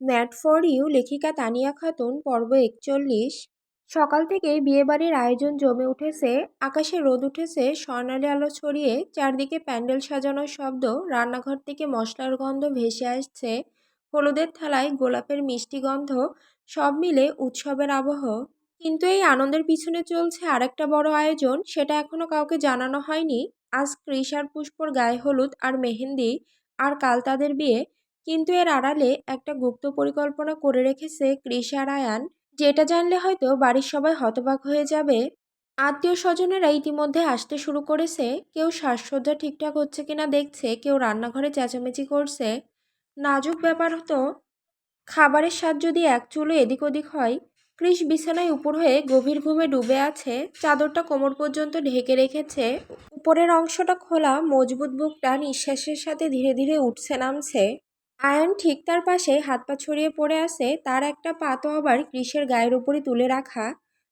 Mat for you লেখিকা তানিয়া খাতুন, পর্ব একচল্লিশ। সকাল থেকেই বিয়েবাড়ির আয়োজন জমে উঠেছে, আকাশে রোদ উঠেছে, স্বর্ণালী আলো ছড়িয়ে চারদিকে প্যান্ডেল সাজানোর শব্দ, রান্নাঘর থেকে মশলার গন্ধ ভেসে আসছে, হলুদের থালায় গোলাপের মিষ্টি গন্ধ, সব মিলে উৎসবের আবহ। কিন্তু এই আনন্দের পিছনে চলছে আরেকটা বড় আয়োজন, সেটা এখনও কাউকে জানানো হয়নি। আজ কৃষার পুষ্পর গায়ে হলুদ আর মেহেন্দি, আর কাল তাদের বিয়ে কিন্তু এর আড়ালে একটা গুপ্ত পরিকল্পনা করে রেখেছে কৃষ আর আয়ান যেটা জানলে হয়তো বাড়ির সবাই হতবাক হয়ে যাবে। আত্মীয় স্বজনেরা ইতিমধ্যে আসতে শুরু করেছে। কেউ সাজসজ্জা ঠিকঠাক হচ্ছে কিনা দেখছে, কেউ রান্নাঘরে চেঁচামেচি করছে। নাজুক ব্যাপার হতো, খাবারের স্বাদ যদি এক চুলো এদিক ওদিক হয়, কৃষ বিছানায় উপর হয়ে গভীর ঘুমে ডুবে আছে। চাদরটা কোমর পর্যন্ত ঢেকে রেখেছে। উপরের অংশটা খোলা, মজবুত বুকটা নিঃশ্বাসের সাথে ধীরে ধীরে উঠছে নামছে। আয়ন ঠিক তার পাশে হাত পা ছড়িয়ে পড়ে আছে, তার একটা পা তো আবার কৃষের গায়ের উপরে তুলে রাখা।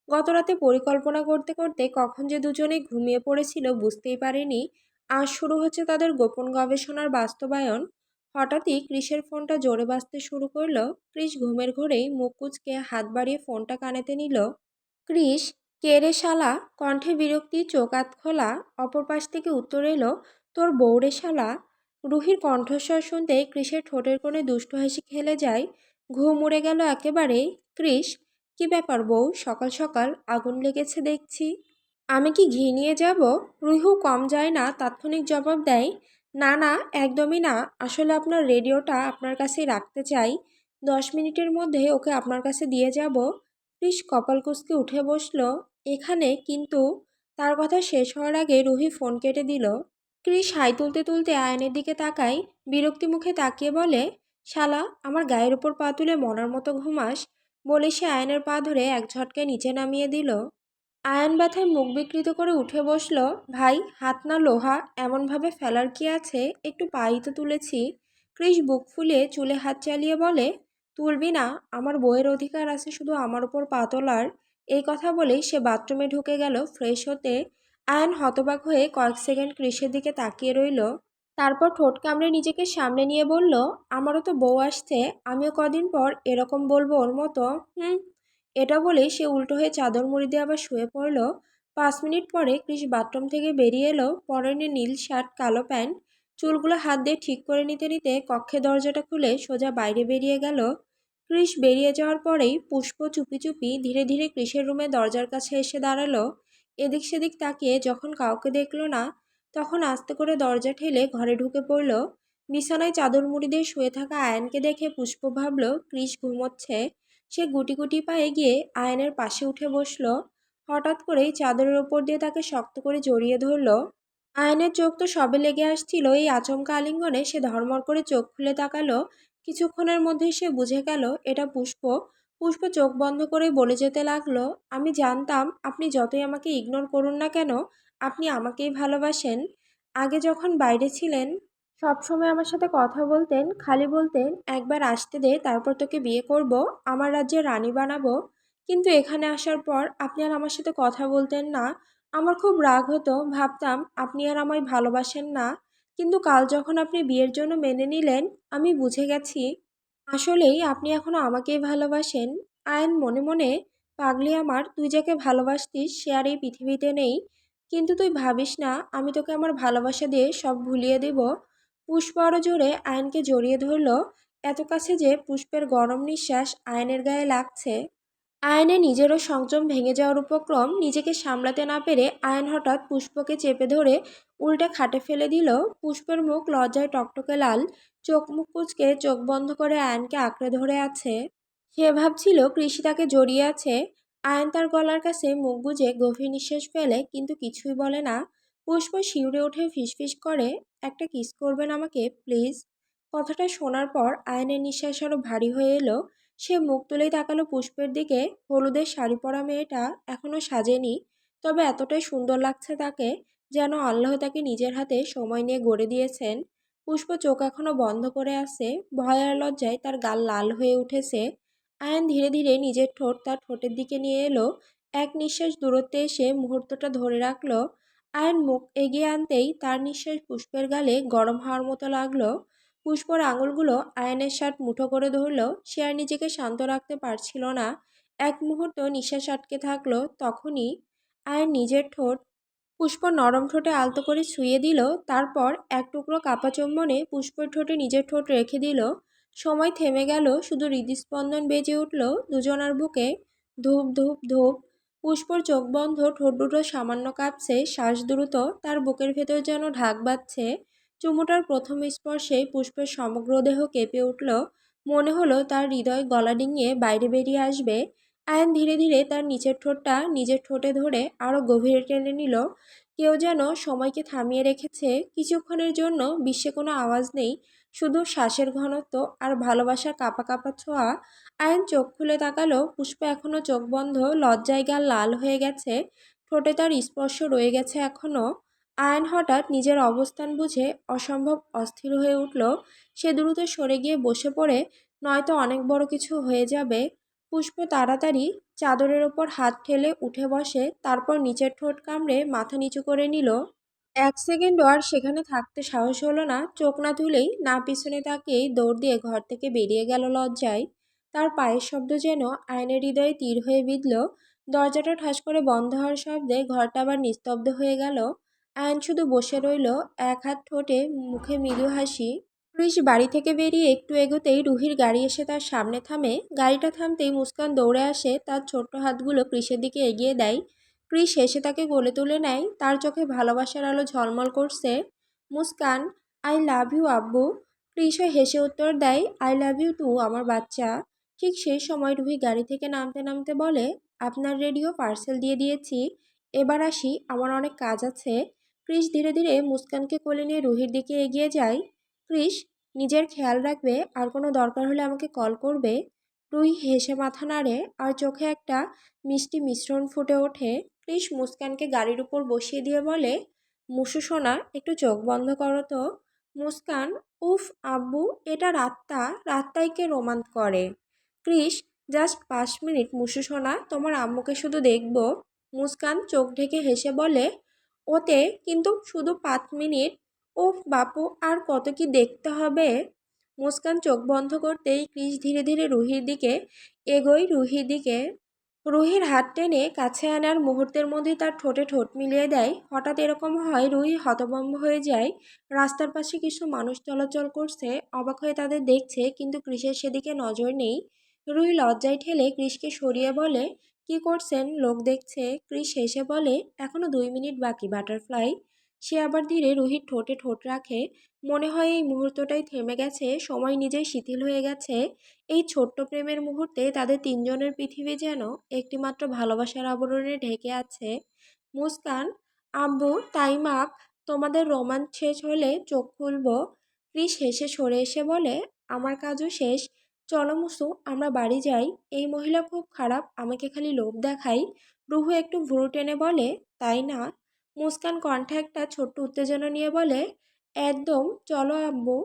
গতরাতে পরিকল্পনা করতে করতে কখন যে দুজনে ঘুমিয়ে পড়েছিল বুঝতেই পারেনি। আজ শুরু হচ্ছে তাদের গোপন গবেষণার বাস্তবায়ন। হঠাৎই কৃষের ফোনটা জোরে বাজতে শুরু করল। কৃষ ঘুমের ঘোরেই মুখ কুচকে হাত বাড়িয়ে ফোনটা কানেতে নিল। কৃষ, কে রে শালা? কণ্ঠে বিরক্তি, চোখ আত খোলা। অপর পাশ থেকে উত্তর এলো, তোর বউরে শালা। রুহির কণ্ঠস্বর শুনতে কৃষের ঠোঁটের কোণে দুষ্ট হাসি খেলে যায়। ঘুম উড়ে গেল একেবারে কৃষ, কি ব্যাপার বউ? সকাল সকাল আগুন লেগেছে দেখছি। আমি কি ঘি নিয়ে যাব? রুহু কম যায় না, তাৎক্ষণিক জবাব দেয়, না না, একদমই না। আসলে আপনার রেডিওটা আপনার কাছেই রাখতে চাই। দশ মিনিটের মধ্যে ওকে আপনার কাছে দিয়ে যাব। কৃষ কপাল কুচকে উঠে বসল। এখানে কিন্তু তার কথা শেষ হওয়ার আগে রুহি ফোন কেটে দিল। কৃষ হাই তুলতে তুলতে আয়নের দিকে তাকায়, বিরক্তি মুখে তাকিয়ে বলে, শালা, আমার গায়ের ওপর পা তুলে মনার মতো ঘুমাস? বলে সে আয়নের পা ধরে এক ঝটকে নিচে নামিয়ে দিল। আয়ন ব্যথায় মুখ বিকৃত করে উঠে বসল, ভাই, হাত না লোহা, এমনভাবে ফেলার কি আছে? একটু পাই তো তুলেছি। কৃষ বুক ফুলে চুলে হাত চালিয়ে বলে, তুলবি না, আমার বইয়ের অধিকার আছে শুধু আমার ওপর পা তোলার। এই কথা বলেই সে বাথরুমে ঢুকে গেল ফ্রেশ হতে। আয়ন হতবাক হয়ে কয়েক সেকেন্ড কৃষের দিকে তাকিয়ে রইল। তারপর ঠোঁট কামড়ে নিজেকে সামনে নিয়ে বলল, আমারও তো বউ আসছে, আমিও কদিন পর এরকম বলব ওর মতো। হুম? এটা বলে সে উল্টো হয়ে চাদর মুড়ি দিয়ে আবার শুয়ে পড়ল। পাঁচ মিনিট পরে কৃষ বাথরুম থেকে বেরিয়ে এলো, পরনে নীল শার্ট, কালো প্যান্ট, চুলগুলো হাত দিয়ে ঠিক করে নিতে নিতে কক্ষে দরজাটা খুলে সোজা বাইরে বেরিয়ে গেল। কৃষ বেরিয়ে যাওয়ার পরেই পুষ্প চুপি চুপি ধীরে ধীরে কৃষের রুমে দরজার কাছে এসে দাঁড়াল। এদিক সেদিক তাকিয়ে যখন কাউকে দেখল না, তখন আস্তে করে দরজা ঠেলে ঘরে ঢুকে পড়ল। বিছানায় চাদর মুড়ি দিয়ে শুয়ে থাকা আয়নকে দেখে পুষ্প ভাবল কৃষ ঘুমোচ্ছে। সে গুটি গুটি পায়ে গিয়ে আয়নের পাশে উঠে বসল। হঠাৎ করেই চাদরের ওপর দিয়ে তাকে শক্ত করে জড়িয়ে ধরল। আয়নের চোখ তো সবে লেগে আসছিল, এই আচমকা আলিঙ্গনে সে ধর্মর করে চোখ খুলে তাকালো। কিছুক্ষণের মধ্যে সে বুঝে গেল, এটা পুষ্প। পুষ্প চোখ বন্ধ করে বলে যেতে লাগল। আমি জানতাম আপনি যতই আমাকে ইগনোর করুন না কেন, আপনি আমাকেই ভালোবাসেন। আগে যখন বাইরে ছিলেন, সবসময় আমার সাথে কথা বলতেন, খালি বলতেন, একবার আসতে দে, তারপর তোকে বিয়ে করব, আমার রাজ্যে রানী বানাবো। কিন্তু এখানে আসার পর আপনি আর আমার সাথে কথা বলতেন না। আমার খুব রাগ হতো, ভাবতাম আপনি আর আমায় ভালোবাসেন না। কিন্তু কাল যখন আপনি বিয়ের জন্য মেনে নিলেন, আমি বুঝে গেছি আসলেই আপনি এখনও আমাকেই ভালোবাসেন। আয়ন, মনে মনে, পাগলি আমার, তুই যাকে ভালোবাসতিস, সে আর এই পৃথিবীতে নেই। কিন্তু তুই ভাবিস না, আমি তোকে আমার ভালোবাসা দিয়ে সব ভুলিয়ে দেব। পুষ্প আরও জোরে আয়নকে জড়িয়ে ধরল। এত কাছে যে পুষ্পের গরম নিঃশ্বাস আয়নের গায়ে লাগছে। আয়নে নিজেরও সংযম ভেঙে যাওয়ার উপক্রম নিজেকে সামলাতে না পেরে আয়ন হঠাৎ পুষ্পকে চেপে ধরে উল্টে খাটে ফেলে দিল। পুষ্পের মুখ লজ্জায় টকটকে লাল, চোখ মুখ কুচকে চোখ বন্ধ করে আয়নকে আঁকড়ে ধরে আছে। সে ভাবছিল কৃষি তাকে জড়িয়ে আছে। আয়ন তার গলার কাছে মুখ গুজে গভীর নিঃশ্বাস ফেলে, কিন্তু কিছুই বলে না। পুষ্প শিউরে উঠে ফিসফিস করে, একটা কিস করবেন আমাকে, প্লিজ? কথাটা শোনার পর আয়নের নিঃশ্বাস আরও ভারী হয়ে এলো। সে মুখ তুলেই তাকালো পুষ্পের দিকে। হলুদের শাড়ি পরা মেয়েটা এখনও সাজেনি, তবে এতটাই সুন্দর লাগছে তাকে। যেন আল্লাহ তাকে নিজের হাতে সময় নিয়ে গড়ে দিয়েছেন। পুষ্প চোখ এখনও বন্ধ করে আছে। ভয় আর লজ্জায় তার গাল লাল হয়ে উঠেছে। আয়ন ধীরে ধীরে নিজের ঠোঁট তার ঠোঁটের দিকে নিয়ে এলো। এক নিঃশ্বাস দূরত্বে এসে মুহূর্তটা ধরে রাখল। আয়ন মুখ এগিয়ে আনতেই তার নিঃশ্বাস পুষ্পের গালে গরম হওয়ার মতো লাগল। পুষ্পর আঙুলগুলো আয়নের শার্ট মুঠো করে ধরল। সে আর নিজেকে শান্ত রাখতে পারছিল না। এক মুহূর্ত নিঃশ্বাস আটকে থাকল। তখনই আয়ন নিজের ঠোঁট পুষ্প নরম ঠোঁটে আলতো করে ছুঁয়ে দিল, তারপর এক টুকরো কাপা চুম্বনে পুষ্পর ঠোঁটে নিজের ঠোঁট রেখে দিল। সময় থেমে গেল, শুধু হৃদস্পন্দন বেজে উঠল দুজনার বুকে। ধূপ ধূপ ধূপ। পুষ্পর চোখ বন্ধ, ঠোঁট দুটো সামান্য কাঁপছে, শ্বাস দ্রুত, তার বুকের ভেতর যেন ঢাক বাজছে। চুমুটার প্রথম স্পর্শে পুষ্পের সমগ্র দেহ কেঁপে উঠল। মনে হলো তার হৃদয় গলা ডিঙিয়ে বাইরে বেরিয়ে আসবে। আয়ন ধীরে ধীরে তার নিচের ঠোঁটটা নিজের ঠোঁটে ধরে আরও গভীরে টেনে নিল। কেউ যেন সময়কে থামিয়ে রেখেছে, কিছুক্ষণের জন্য বিশ্বে কোনো আওয়াজ নেই, শুধু শ্বাসের ঘনত্ব আর ভালোবাসার কাপা কাপা ছোঁয়া। আয়ন চোখ খুলে তাকালো, পুষ্প এখনও চোখ বন্ধ, লজ্জায় গাল লাল হয়ে গেছে, ঠোঁটে তার স্পর্শ রয়ে গেছে এখনও আয়ন হঠাৎ নিজের অবস্থান বুঝে অসম্ভব অস্থির হয়ে উঠল। সে দ্রুত সরে গিয়ে বসে পড়ে, নয়তো অনেক বড় কিছু হয়ে যাবে পুষ্প তাড়াতাড়ি চাদরের ওপর হাত ঠেলে উঠে বসে, তারপর নিচের ঠোঁট কামড়ে মাথা নিচু করে নিল। এক সেকেন্ডও আর সেখানে থাকতে সাহস হলো না। চোখ না তুলেই না পিছনে তাকিয়েই দৌড় দিয়ে ঘর থেকে বেরিয়ে গেল লজ্জায়। তার পায়ের শব্দ যেন আয়নের হৃদয়ে তীর হয়ে বিঁধল। দরজাটা ঠাস করে বন্ধ হওয়ার শব্দে ঘরটা আবার নিস্তব্ধ হয়ে গেল। আয়ন শুধু বসে রইল, এক হাত ঠোঁটে মুখে মৃদু হাসি। ক্রিস বাড়ি থেকে বেরিয়ে একটু এগোতেই রুহির গাড়ি এসে তার সামনে থামে। গাড়িটা থামতেই মুস্কান দৌড়ে আসে, তার ছোট্ট হাতগুলো ক্রিসের দিকে এগিয়ে দেয়। ক্রিস হেসে তাকে গলে তুলে নেয়, তার চোখে ভালোবাসার আলো ঝলমল করছে। মুস্কান, আই লাভ ইউ আব্বু। ক্রিসও হেসে উত্তর দেয়, আই লাভ ইউ টু, আমার বাচ্চা। ঠিক সেই সময় রুহি গাড়ি থেকে নামতে নামতে বলে, আপনার রেডিও পার্সেল দিয়ে দিয়েছি। এবার আসি, আমার অনেক কাজ আছে। ক্রিস ধীরে ধীরে মুস্কানকে কোলে নিয়ে রুহির দিকে এগিয়ে যায়। ক্রিস নিজের খেয়াল রাখবে, আর কোনো দরকার হলে আমাকে কল করবে। রুহি হেসে মাথা নাড়ে, আর চোখে একটা মিষ্টি মিশ্রণ ফুটে ওঠে। ক্রিস মুস্কানকে গাড়ির উপর বসিয়ে দিয়ে বলে, মুসু সোনা, একটু চোখ বন্ধ করো তো। মুস্কান, উফ, আব্বু, এটা রাত্তা রাত্তাইকে রোমান্স করে? ক্রিস জাস্ট পাঁচ মিনিট, মুসু সোনা, তোমার আম্মুকে শুধু দেখব। মুস্কান চোখ ঢেকে হেসে বলে, ওতে, কিন্তু শুধু পাঁচ মিনিট ওফ বাপু, আর কত কি দেখতে হবে? মুস্কান চোখ বন্ধ করতেই ক্রিস ধীরে ধীরে রুহির দিকে এগোই রুহির দিকে, রুহির হাত টেনে কাছে আনার মুহূর্তের মধ্যে তার ঠোঁটে ঠোঁট মিলিয়ে দেয়। হঠাৎ এরকম হয়, রুহি হতভম্ব হয়ে যায়। রাস্তার পাশে কিছু মানুষ চলাচল করছে, অবাক হয়ে তাদের দেখছে, কিন্তু ক্রিসের সেদিকে নজর নেই। রুহি লজ্জায় ঠেলে ক্রিসকে সরিয়ে বলে, কি করছেন? লোক দেখছে? ক্রিস হেসে বলে, এখনও দুই মিনিট বাকি বাটারফ্লাই। সে আবার ধীরে রুহির ঠোঁটে ঠোঁট রাখে, মনে হয় এই মুহূর্তটাই থেমে গেছে, সময় নিজেই শিথিল হয়ে গেছে। এই ছোট্ট প্রেমের মুহূর্তে তাদের তিনজনের পৃথিবী যেন একটিমাত্র ভালোবাসার আবরণে ঢেকে আছে। মুস্কান আব্বু তাইমাক, তোমাদের রোমাঞ্চ শেষ হলে চোখ খুলব। ক্রিস হেসে সরে এসে বলে, আমার কাজও শেষ। চলো মুসু, আমরা বাড়ি যাই। এই মহিলা খুব খারাপ, আমাকে খালি লোভ দেখাই রুহু একটু ভুরু টেনে বলে, তাই না? মুস্কান কণ্ঠে একটা ছোট্ট উত্তেজনা নিয়ে বলে, একদম, চলো আব্বু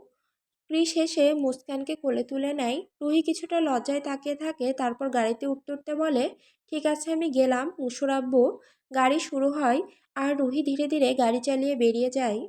ক্রিস হেসে মুস্কানকে কোলে তুলে নেয়। রুহি কিছুটা লজ্জায় তাকিয়ে থাকে, তারপর গাড়িতে উঠতে উঠতে বলে, ঠিক আছে, আমি গেলাম মুসুর আব্বু। গাড়ি শুরু হয়। আর রুহি ধীরে ধীরে গাড়ি চালিয়ে বেরিয়ে যায়।